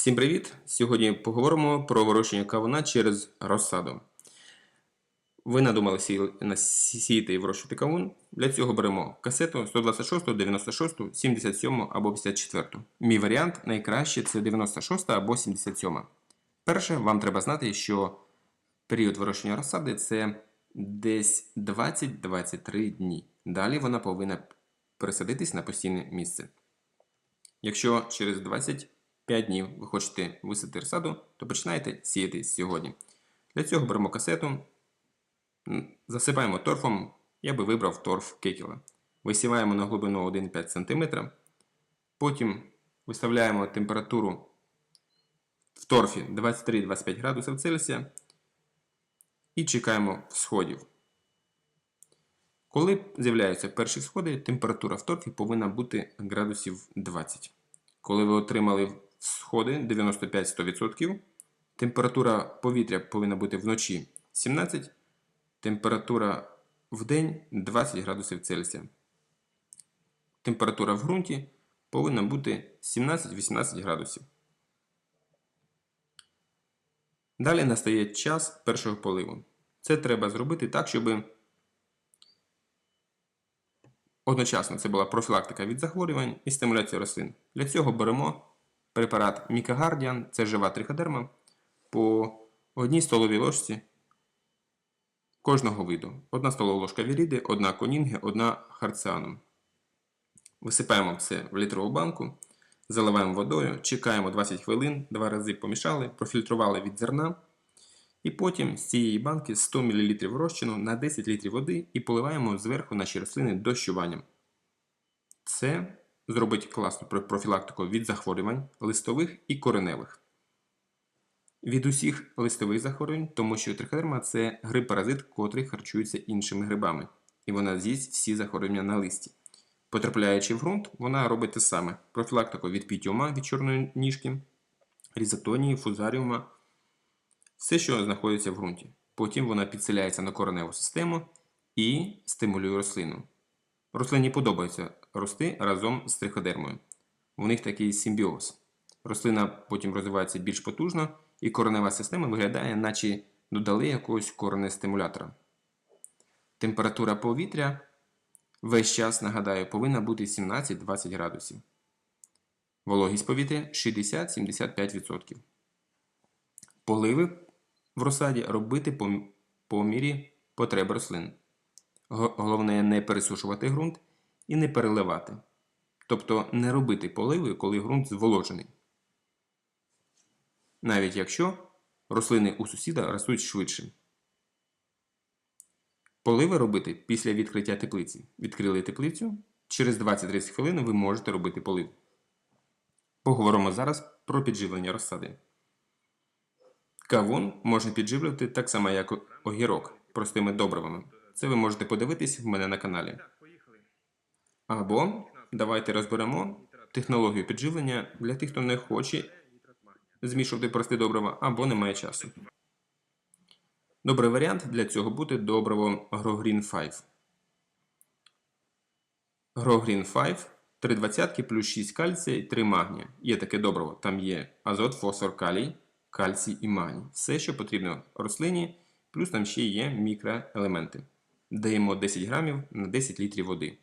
Всім привіт! Сьогодні поговоримо про вирощення кавуна через розсаду. Ви надумали сі- сіяти і вирощувати кавун. Для цього беремо касету 126, 96, 77 або 54. Мій варіант найкраще це 96 або 77. Перше, вам треба знати, що період вирощення розсади це десь 20-23 дні. Далі вона повинна пересадитись на постійне місце. Якщо через 25 днів ви хочете висадити розсаду, то починайте сіяти сьогодні. Для цього беремо касету, засипаємо торфом, я би вибрав торф кекіла. Висіваємо на глибину 1,5 см. Потім виставляємо температуру в торфі 23-25 градусів Цельсія і чекаємо всходів. Коли з'являються перші сходи, температура в торфі повинна бути градусів 20. Коли ви отримали сходи 95-100%, температура повітря повинна бути вночі 17, температура в день 20 градусів Цельсія. Температура в ґрунті повинна бути 17-18 градусів. Далі настає час першого поливу. Це треба зробити так, щоб Одночасно це була профілактика від захворювань і стимуляція рослин. Для цього беремо препарат Мікагардіан, це жива триходерма, по одній столовій ложці кожного виду. Одна столова ложка віріди, одна конінги, одна харціаном. Висипаємо це в літрову банку, заливаємо водою, чекаємо 20 хвилин, два рази помішали, профільтрували від зерна. І потім з цієї банки 100 мл розчину на 10 літрів води і поливаємо зверху наші рослини дощуванням. Це зробить класну профілактику від захворювань листових і кореневих. Від усіх листових захворювань, тому що триходерма це гриб-паразит, котрий харчується іншими грибами, і вона з'їсть всі захворювання на листі. Потрапляючи в ґрунт, вона робить те саме: профілактику від пітіома від чорної ніжки, різотонії, фузаріума, все, що знаходиться в ґрунті. Потім вона підселяється на кореневу систему і стимулює рослину. Рослині подобається рости разом з триходермою. У них такий симбіоз. Рослина потім розвивається більш потужно, і коренева система виглядає, наче додали якогось коренестимулятора. Температура повітря весь час, нагадаю, повинна бути 17-20 градусів. Вологість повітря 60-75%. Поливи в розсаді робити по, мірі потреб рослин. Головне не пересушувати ґрунт і не переливати. Тобто не робити поливи, коли ґрунт зволожений. Навіть якщо рослини у сусіда ростуть швидше. Поливи робити після відкриття теплиці. Відкрили теплицю, через 20-30 хвилин ви можете робити полив. Поговоримо зараз про підживлення розсади. Кавун можна підживлювати так само, як огірок, простими добривами. Це ви можете подивитись в мене на каналі. Або давайте розберемо технологію підживлення для тих, хто не хоче змішувати прості добрива або не має часу. Добрий варіант для цього буде добриво GrowGreen 5. GrowGreen 5 3 двадцятки плюс 6 кальція і 3 магнія. Є таке добриво. Там є азот, фосфор, калій, кальцій і магній. Все, що потрібно рослині, плюс там ще є мікроелементи. Даємо 10 грамів на 10 літрів води.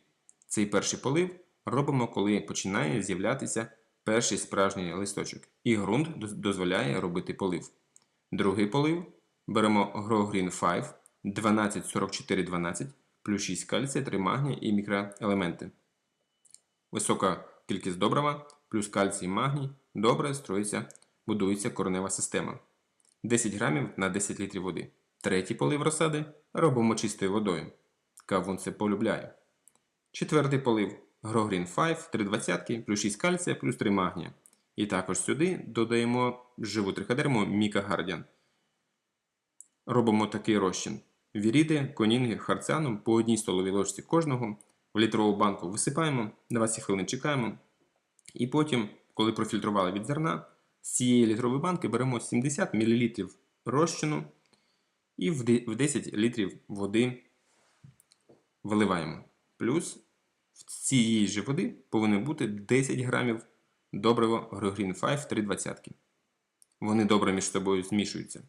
Цей перший полив робимо, коли починає з'являтися перший справжній листочок, і ґрунт дозволяє робити полив. Другий полив беремо GrowGreen 5 12-44-12 плюс 6 кальція, 3 магнія і мікроелементи. Висока кількість добрива плюс кальцій і магній добре строїться, будується коренева система. 10 грамів на 10 літрів води. Третій полив розсади робимо чистою водою. Кавун це полюбляє. Четвертий полив Грогрін 5, 3 двадцятки, плюс 6 кальція, плюс 3 магнія. І також сюди додаємо живу триходерму Міка Гардіан. Робимо такий розчин. Віріди, конінги, харціаном по одній столовій ложці кожного. В літрову банку висипаємо, 20 хвилин чекаємо. І потім, коли профільтрували від зерна, з цієї літрової банки беремо 70 мл розчину і в в 10 літрів води виливаємо. Плюс в цієї ж води повинно бути 10 грамів доброго Грогрін 5 3 двадцятки. вони добре між собою змішуються.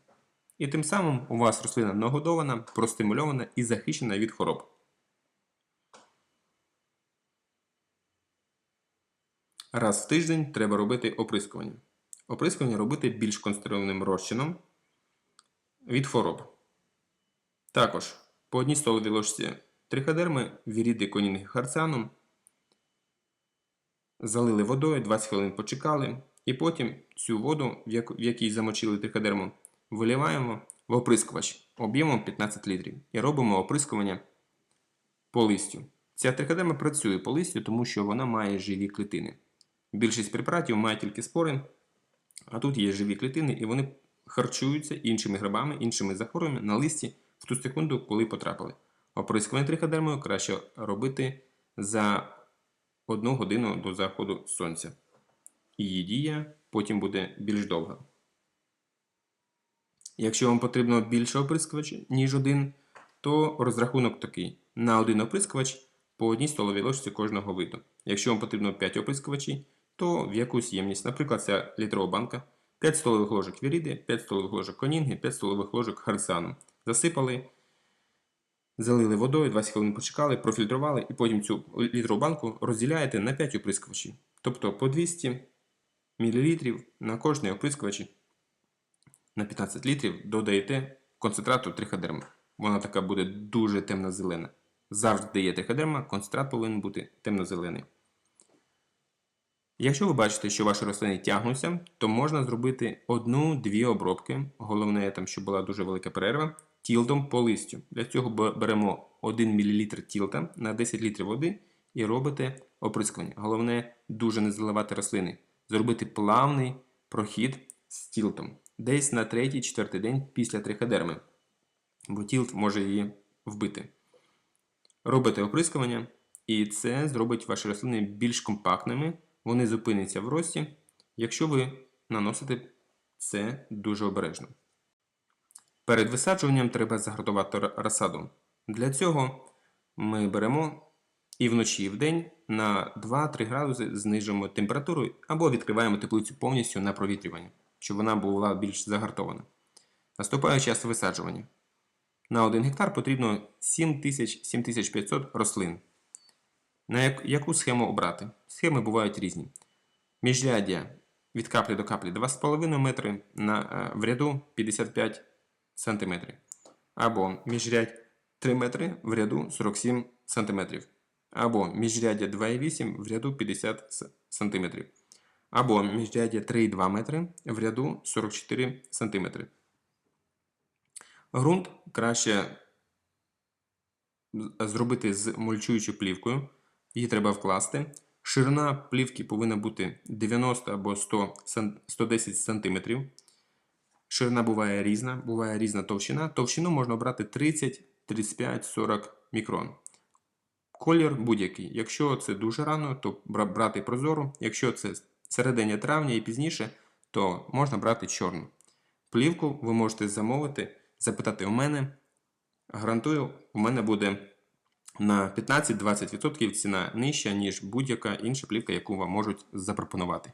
І тим самим у вас рослина нагодована, простимульована і захищена від хвороб. Раз в тиждень треба робити оприскування. Оприскування робити більш концентрованим розчином від хвороб. Також по одній столовій ложці триходерми, віріди конінги харцаном залили водою, 20 хвилин почекали, і потім цю воду, в в якій замочили триходерму, виливаємо в оприскувач об'ємом 15 літрів і робимо оприскування по листю. Ця триходерма працює по листю, тому що вона має живі клітини. Більшість препаратів має тільки спори, а тут є живі клітини, і вони харчуються іншими грибами, іншими захворюваннями на листі в ту секунду, коли потрапили. Оприскування триходермою краще робити за одну годину до заходу сонця. Її дія потім буде більш довга. Якщо вам потрібно більше оприскувач, ніж один, то розрахунок такий: на один оприскувач по одній столовій ложці кожного виду. Якщо вам потрібно 5 оприскувачів, то в якусь ємність, наприклад, ця літрова банка, 5 столових ложок віріди, 5 столових ложок конінги, 5 столових ложок харсану. Засипали, залили водою, 20 хвилин почекали, профільтрували і потім цю літрову банку розділяєте на 5 оприскувачів. Тобто по 200 мл на кожний оприскувач на 15 літрів додаєте концентрату триходерми. Вона така буде дуже темно-зелена. Завжди є триходерма, концентрат повинен бути темно-зелений. Якщо ви бачите, що ваші рослини тягнуться, то можна зробити одну-дві обробки. Головне, там, щоб була дуже велика перерва, тілтом по листю. Для цього беремо 1 мл тілта на 10 літрів води і робите оприскування. Головне, дуже не заливати рослини. Зробити плавний прохід з тілтом. Десь на 3-4 день після триходерми, бо тілт може її вбити. Робите оприскування, і це зробить ваші рослини більш компактними, вони зупиняться в рості, якщо ви наносите це дуже обережно. Перед висаджуванням треба загартувати розсаду. Для цього ми беремо і вночі, і вдень на 2-3 градуси знижуємо температуру або відкриваємо теплицю повністю на провітрювання, щоб вона була більш загартована. Наступає час висаджування. На 1 гектар потрібно 7000-7500 рослин. На як- яку схему обрати? Схеми бувають різні. Міжряддя від каплі до каплі 2,5 метри на, е, в ряду 55 см. Або міжрядь 3 метри в ряду 47 см. Або міжряддя 2,8 в ряду 50 с- см. Або міжряддя 3,2 метри в ряду 44 см. Грунт краще зробити з мульчуючою плівкою. Її треба вкласти. Ширина плівки повинна бути 90 або 100, 110 см. Ширина буває різна, буває різна товщина. Товщину можна обрати 30, 35, 40 мікрон. Колір будь-який. Якщо це дуже рано, то брати прозору. Якщо це серединя травня і пізніше, то можна брати чорну. Плівку ви можете замовити, запитати у мене. Гарантую, у мене буде на 15-20% ціна нижча, ніж будь-яка інша плівка, яку вам можуть запропонувати.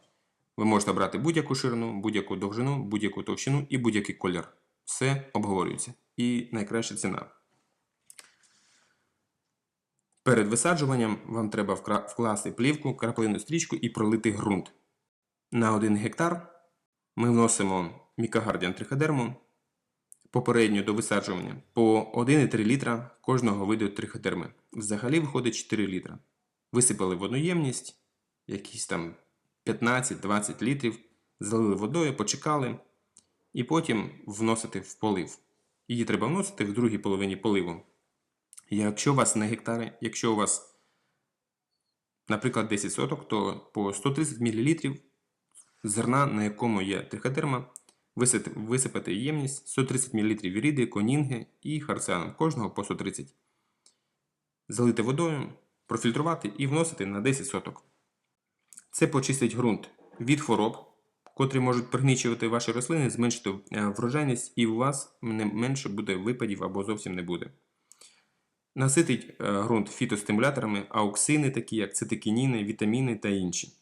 Ви можете обрати будь-яку ширину, будь-яку довжину, будь-яку товщину і будь-який колір. Все обговорюється. І найкраща ціна. Перед висаджуванням вам треба вкласти плівку, краплину стрічку і пролити ґрунт. На 1 гектар ми вносимо мікагардіан триходерму попередньо до висаджування по 1,3 літра кожного виду триходерми. Взагалі виходить 4 літра. Висипали в одну якісь там 15-20 літрів, залили водою, почекали, і потім вносити в полив. Її треба вносити в другій половині поливу. Якщо у вас на гектари, якщо у вас, наприклад, 10 соток, то по 130 мл зерна, на якому є триходерма, висипати, ємність 130 мл віріди, конінги і харціаном, кожного по 130. Залити водою, профільтрувати і вносити на 10 соток. Це почистить ґрунт від хвороб, котрі можуть пригнічувати ваші рослини, зменшити е, врожайність, і у вас не- менше буде випадів або зовсім не буде. Наситить е, ґрунт фітостимуляторами, ауксини, такі як цитикініни, вітаміни та інші.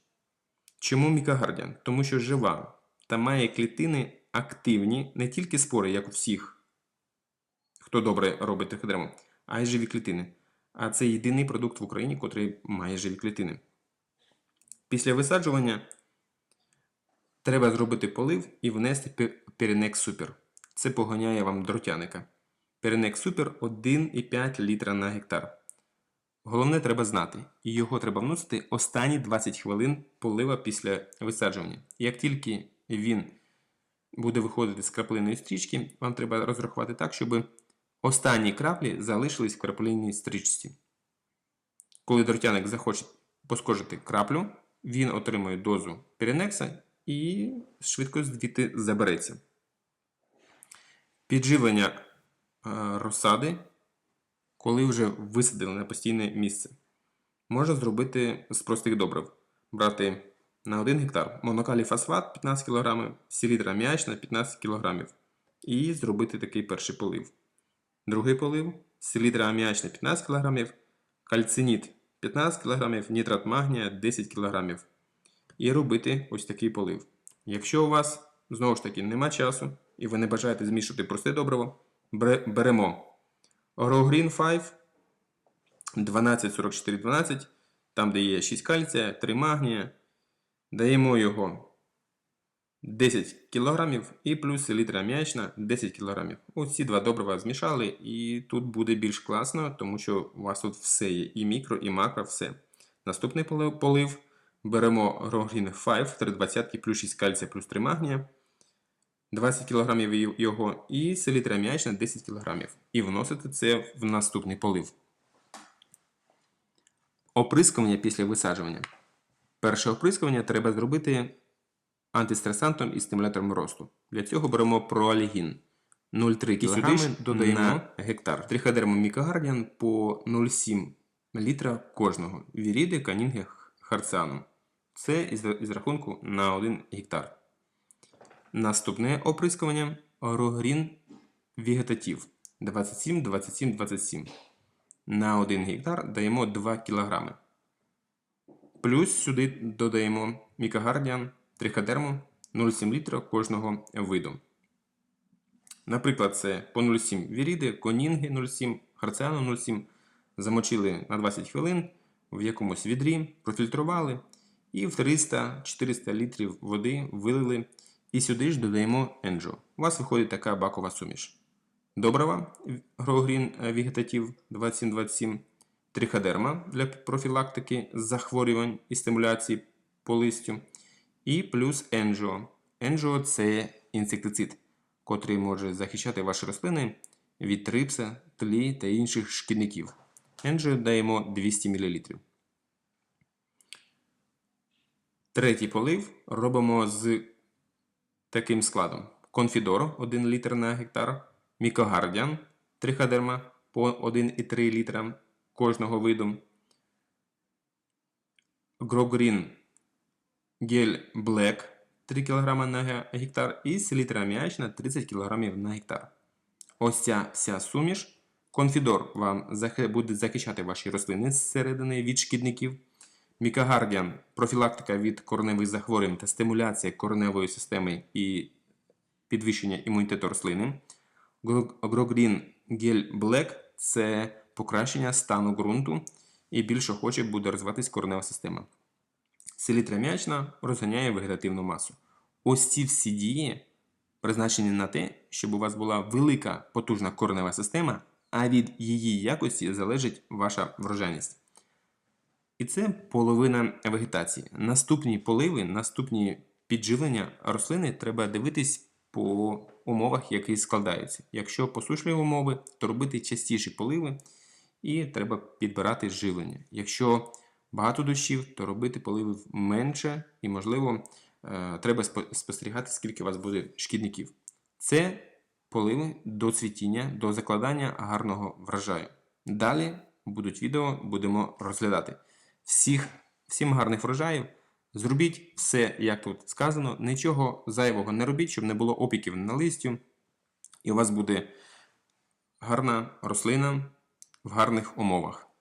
Чому мікагардіан? Тому що жива та має клітини активні, не тільки спори, як у всіх, хто добре робить триходерму, а й живі клітини. А це єдиний продукт в Україні, який має живі клітини. Після висаджування треба зробити полив і внести Перенек Супер. Це поганяє вам дротяника. Перенек Супер 1,5 літра на гектар. Головне треба знати, і його треба вносити останні 20 хвилин полива після висаджування. Як тільки він буде виходити з краплиної стрічки, вам треба розрахувати так, щоб останні краплі залишились в краплинній стрічці. Коли дротяник захоче поскожити краплю, він отримує дозу перенекса і швидко звідти забереться. Підживлення е, розсади, коли вже висадили на постійне місце, можна зробити з простих добрив. Брати на 1 гектар монокалій фосфат 15 кг, селітра м'ячна 15 кг. І зробити такий перший полив. Другий полив селітра аміачна 15 кг, кальциніт 15 кг, нітрат магнія 10 кг. І робити ось такий полив. Якщо у вас знову ж таки нема часу і ви не бажаєте змішувати просте добриво, беремо Green 5 124412, там де є 6 кальція, 3 магнія. Даємо його 10 кг і плюс селітра м'ячна 10 кг. Ось ці два добрива змішали, і тут буде більш класно, тому що у вас тут все є: і мікро, і макро, все. Наступний полив, полив беремо Rogreen 5 320 плюс 6 кальція плюс 3 магнія. 20 кг його і селітра м'ячна 10 кг. І вносити це в наступний полив. Оприскування після висаджування. Перше оприскування треба зробити антистресантом і стимулятором росту. Для цього беремо проалігін 0,3 кг додаємо на гектар. Триходерму мікогардіан по 0,7 літра кожного. Віріди, канінги, харціану. Це із, рахунку на 1 гектар. Наступне оприскування Рогрін вегетатив 27, 27, 27. На 1 гектар даємо 2 кг. Плюс сюди додаємо мікогардіан триходерму 0,7 літра кожного виду. Наприклад, це по 0,7 віріди, конінги 0,7, харціану 0,7. Замочили на 20 хвилин в якомусь відрі, профільтрували і в 300-400 літрів води вилили. І сюди ж додаємо енджо. У вас виходить така бакова суміш. Добрива Грогрін вегетатив 2727, триходерма для профілактики захворювань і стимуляції по листю. І плюс енджо. Енджо це інсектицид, котрий може захищати ваші рослини від трипса, тлі та інших шкідників. Енджо даємо 200 мл. Третій полив робимо з таким складом: Конфідор 1 літр на гектар, Мікогардіан триходерма по 1,3 літра кожного виду, Грогрін Гель Блек 3 кг на гектар і селітра м'ячна 30 кг на гектар. Ось ця вся суміш. Конфідор вам буде захищати ваші рослини зсередини від шкідників. Мікогардіан профілактика від кореневих захворювань та стимуляція кореневої системи і підвищення імунітету рослини. Грогрін Гель Блек це покращення стану ґрунту і більш охоче буде розвиватись коренева система. Селітра м'ячна розганяє вегетативну масу. Ось ці всі дії призначені на те, щоб у вас була велика потужна коренева система, а від її якості залежить ваша врожайність. І це половина вегетації. Наступні поливи, наступні підживлення рослини треба дивитись по умовах, які складаються. Якщо посушливі умови, то робити частіші поливи і треба підбирати живлення. Якщо багато дощів, то робити поливи менше і, можливо, е, треба спостерігати, скільки у вас буде шкідників. Це поливи до цвітіння, до закладання гарного врожаю. Далі будуть відео, будемо розглядати. Всіх, всім гарних врожаїв. Зробіть все, як тут сказано, нічого зайвого не робіть, щоб не було опіків на листю, і у вас буде гарна рослина в гарних умовах.